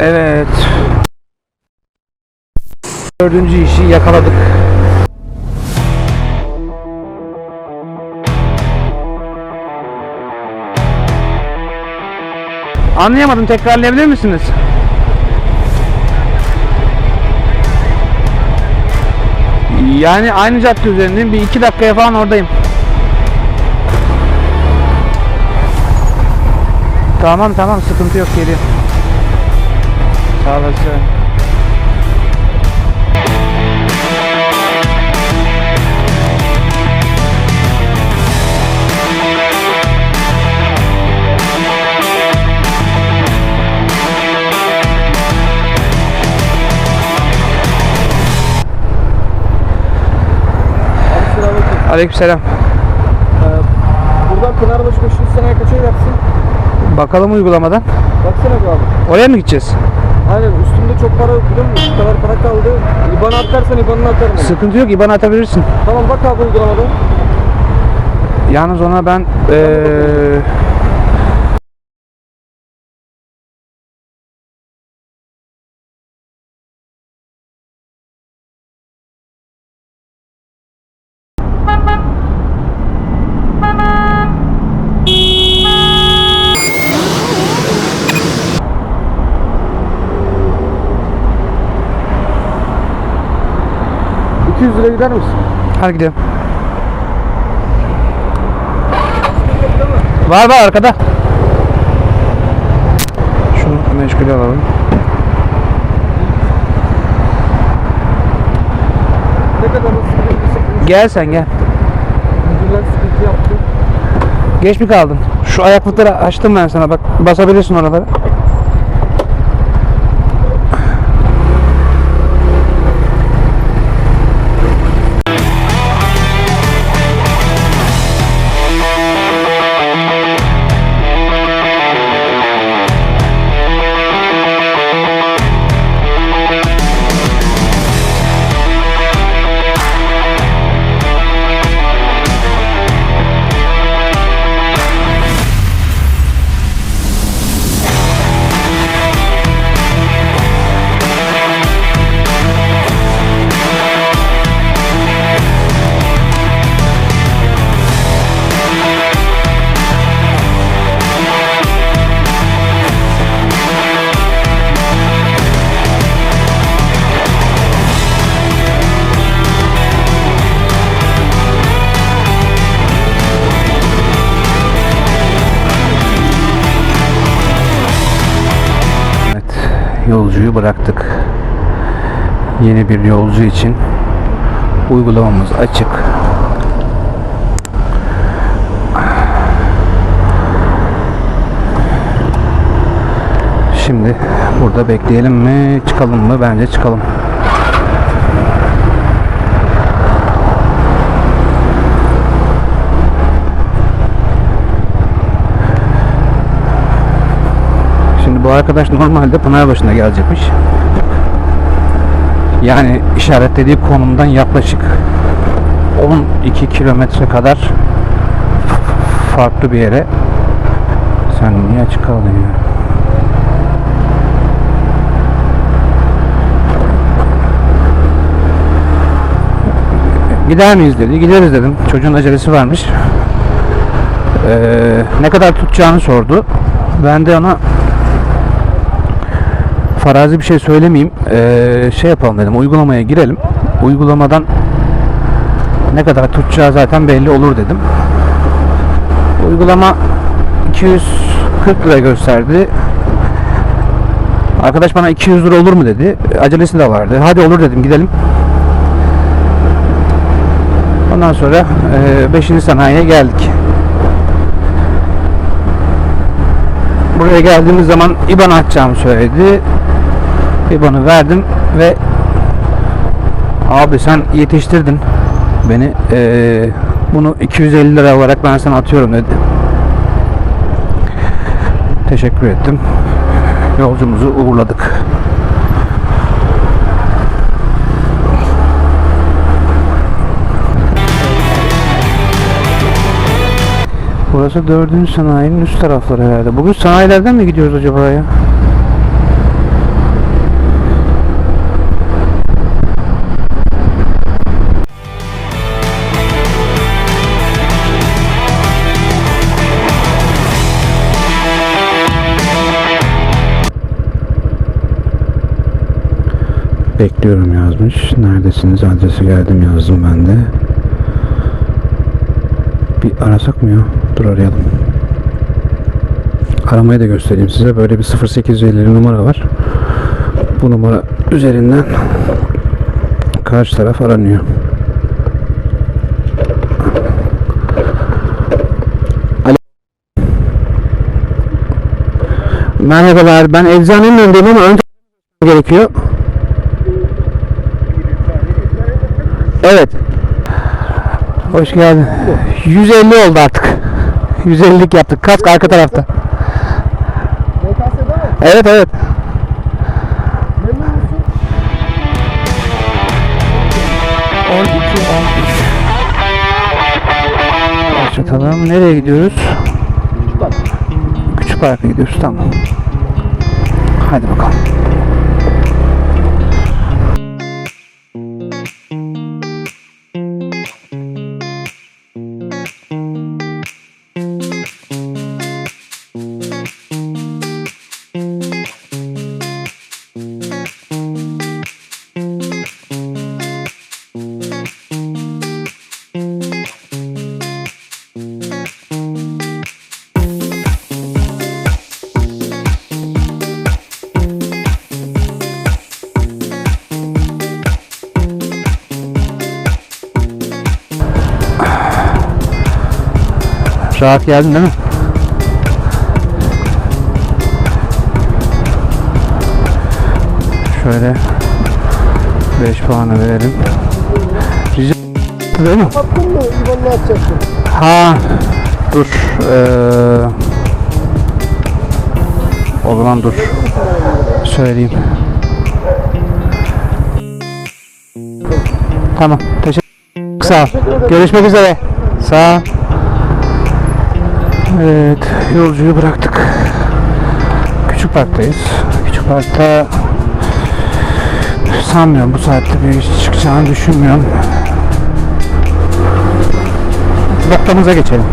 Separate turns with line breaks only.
Evet. Dördüncü işi yakaladık. Anlayamadım tekrarlayabilir misiniz? Yani aynı cadde üzerindeyim. Bir iki dakikaya falan oradayım. Tamam tamam sıkıntı yok geliyor. Sağ olasın. Aleykümselam.
Ee, buradan Pınarbaşı Koşu seneye kaça yapsın?
Bakalım uygulamadan.
Baksana abi.
Oraya mı gideceğiz?
Aynen üstümde çok para biliyor musun? Bu kadar para kaldı. İban'ı atarsan İban'ını atarım. onu.
Sıkıntı yok IBAN atabilirsin.
Tamam bak abi uygulamada.
Yalnız ona ben eee
Ee, 200 lira gider misin?
hadi gidelim. Var var arkada. Şunu meşgule alalım.
Ne kadar hızlı.
Gel sen gel.
Müdürler sıkıntı yaptı.
Geç mi kaldın? Şu ayaklıkları açtım ben sana bak basabilirsin oralara. Yolcuyu bıraktık. Yeni bir yolcu için uygulamamız açık. Şimdi burada bekleyelim mi, çıkalım mı? Bence çıkalım. Bu arkadaş normalde Pınarbaşı'na gelecekmiş. Yani işaretlediği konumdan yaklaşık 12 kilometre kadar farklı bir yere. Sen niye açık kaldın ya? Gider miyiz dedi. Gideriz dedim. Çocuğun acelesi varmış. Ee, ne kadar tutacağını sordu. Ben de ona farazi bir şey söylemeyeyim. Ee, şey yapalım dedim. Uygulamaya girelim. Uygulamadan ne kadar tutacağı zaten belli olur dedim. Uygulama 240 lira gösterdi. Arkadaş bana 200 lira olur mu dedi. Acelesi de vardı. Hadi olur dedim gidelim. Ondan sonra 5. sanayiye geldik. Buraya geldiğimiz zaman IBAN açacağımı söyledi. IBAN'ı verdim ve abi sen yetiştirdin beni. Ee, bunu 250 lira olarak ben sana atıyorum dedi. Teşekkür ettim. Yolcumuzu uğurladık. Burası dördüncü sanayinin üst tarafları herhalde. Bugün sanayilerden mi gidiyoruz acaba ya? Bekliyorum yazmış. Neredesiniz? Adrese geldim yazdım ben de. Bir arasak mı ya? Dur arayalım. Aramayı da göstereyim size. Böyle bir 0850 numara var. Bu numara üzerinden karşı taraf aranıyor. Merhabalar. Ben eczanenin önündeyim ama önce gerekiyor. Evet. Hoş geldin. 150 oldu artık. 150'lik yaptık. Kask arka tarafta. Evet evet.
Memnun musun?
12 Başlatalım. Nereye gidiyoruz? Küçük Park'a gidiyoruz. Tamam. Hadi bakalım. Rahat geldin değil mi? Şöyle 5 puanı verelim. Rica değil mi?
Attın mı? İban'ını atacaksın.
Ha dur. Ee, o zaman dur. Söyleyeyim. Tamam. Teşekkür Sağ ol. Görüşmek üzere. Sağ ol. Evet. Yolcuyu bıraktık. Küçük parktayız. Küçük parkta sanmıyorum bu saatte bir iş çıkacağını düşünmüyorum. Noktamıza geçelim.